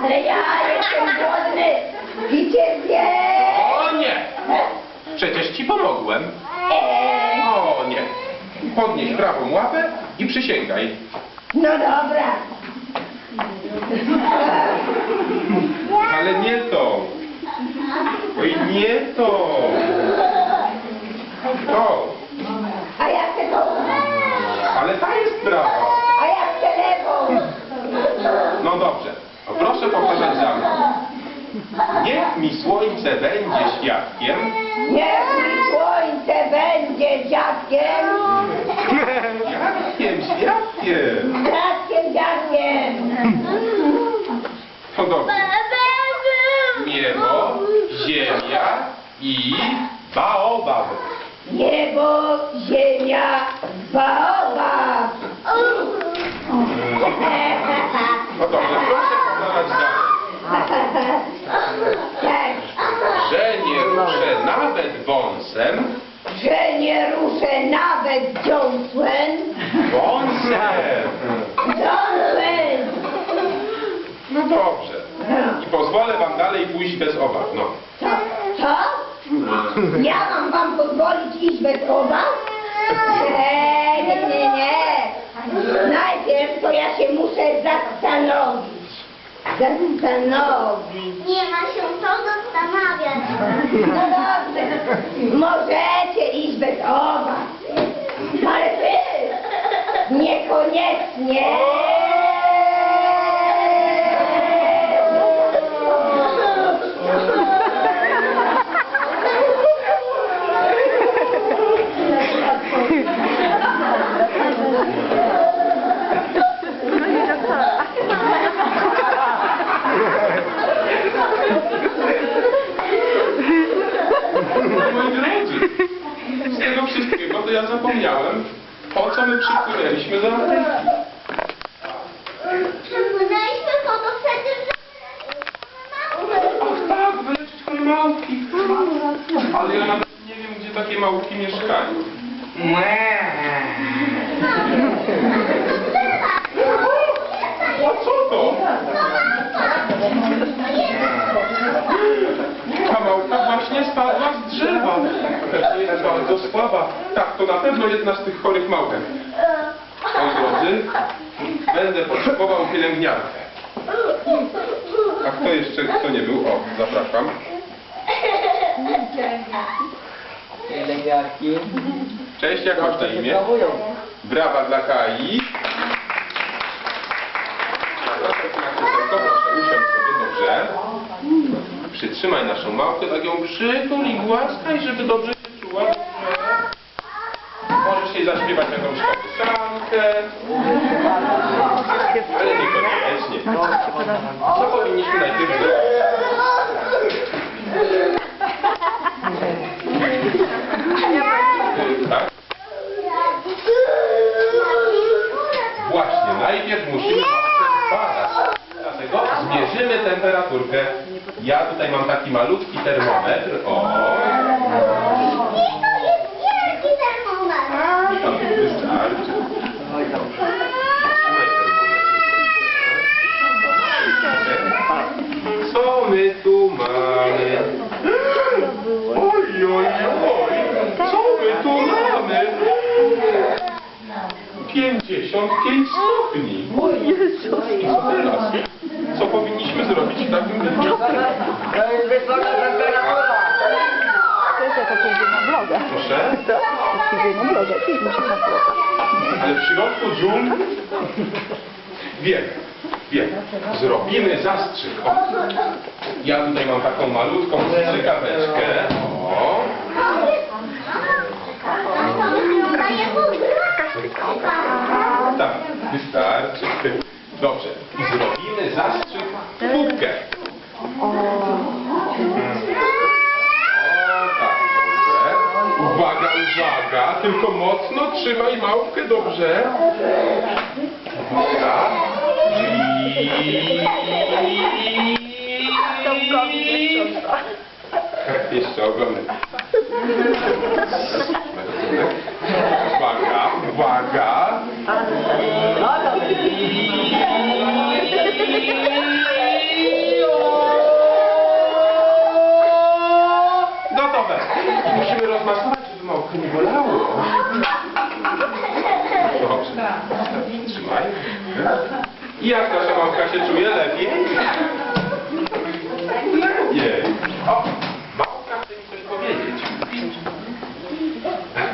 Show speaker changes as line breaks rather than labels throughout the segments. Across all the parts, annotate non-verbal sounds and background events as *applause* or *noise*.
Ale ja jestem głodny i ciebie.
O nie! Przecież ci pomogłem.
Eee,
O nie! Podnieś prawą łapę i przysięgaj.
no dobra.
Ale nie to. Oj, nie to. To.
A ja chcę to.
Ale ta jest prawa. Proszę powtarzać za mną. Niech mi słońce będzie świadkiem,
Niech mi słońce będzie dziadkiem.
Świadkiem, świadkiem.
Dziadkiem, dziadkiem.
To dobrze. Niebo, ziemia i baobab.
Niebo, ziemia, baobab.
No dobrze, dalej. Że nie ruszę nawet wąsem,
że nie ruszę nawet dziąsłem.
wąsem.
Dziąsłem.
No dobrze. I pozwolę wam dalej pójść bez obaw. No.
Co? Co? Ja mam wam pozwolić iść bez obaw? Nie, nie, nie, nie. Najpierw to ja się muszę zastanowić. Zastanowić.
Nie ma się co zastanawiać.
No dobrze, możecie iść bez obaw. Ale ty niekoniecznie.
Zapomniałem, po co my przypłynęliśmy do Afryki.
Przypłynęliśmy po to wtedy, że...
Ach tak, wyleczyć moje małpki. Ale ja nawet nie wiem, gdzie takie małpki mieszkają. A co to? Ta małpa właśnie spadła z drzewa. Pewnie jest bardzo słaba. Pewno jedna z tych chorych małpek. Moi drodzy, będę potrzebował pielęgniarkę. A kto jeszcze, kto nie był? O, zapraszam.
Pielęgniarki.
Cześć, jak masz na imię? Brawa dla Kai. Proszę, proszę, usiądź sobie, dobrze. Przytrzymaj naszą małpkę, tak ją przytul i głaskaj, żeby dobrze się czuła. Zaśpiewać jakąś kołysankę. Ale niekoniecznie. Co powinniśmy najpierw zrobić? Tak? Właśnie, najpierw musimy badać. Dlatego zmierzymy temperaturkę. Ja tutaj mam taki malutki termometr. O, 55 stopni. I co teraz? Co powinniśmy zrobić w takim wypadku?
To jest wysoka temperatura.
To jest jaka piękna bloga.
Proszę?
Piękna bloga, piękna bloga.
Ale w środku dżungli? Wiem, wiem. Zrobimy zastrzyk. O. Ja tutaj mam taką malutką strzykaweczkę. O. Uwaga. Tylko mocno trzymaj małpkę, dobrze? Uwaga. Jeszcze ogonek. Uwaga, uwaga.
to nie bolało. Dobrze. Trzymaj.
I jak nasza małka się czuje? Lepiej? Lepiej. O, małka chce mi coś powiedzieć. Tak?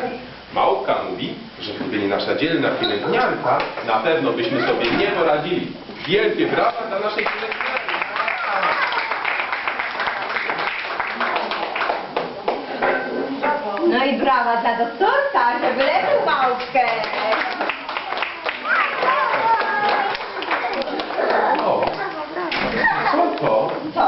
Małka mówi, że gdyby nie nasza dzielna pielęgniarka, na pewno byśmy sobie nie poradzili. Wielkie brawa dla naszej pielęgniarki.
No i brawa dla doktorka, żeby leczył małpkę.
O, co to?
Co?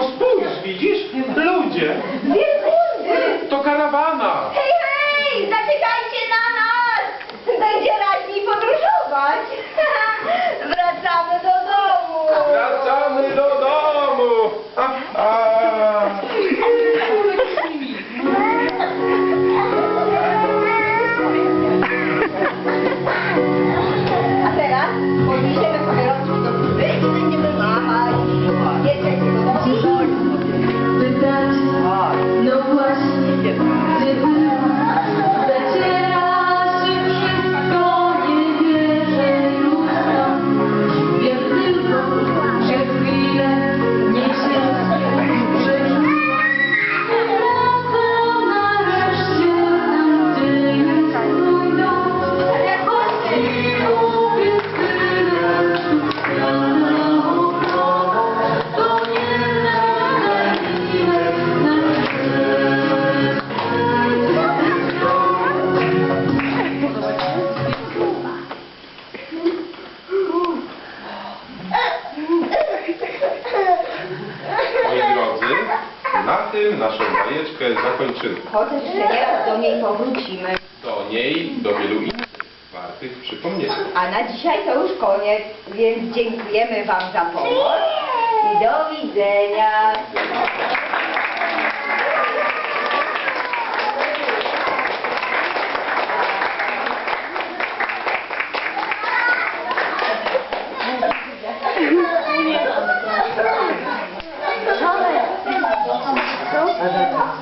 O, spójrz, widzisz? Ludzie,
Wielkundy!
to karawana.
Hej, hej! Zaczekajcie na nas! Będzie raźniej podróżować. *laughs* Wracamy do domu.
Wracamy do domu. Tym naszą bajeczkę zakończymy.
Nieraz do niej powrócimy.
Do niej, do wielu innych wartych przypomnienia.
A na dzisiaj to już koniec, więc dziękujemy Wam za pomoc i do widzenia.
Co?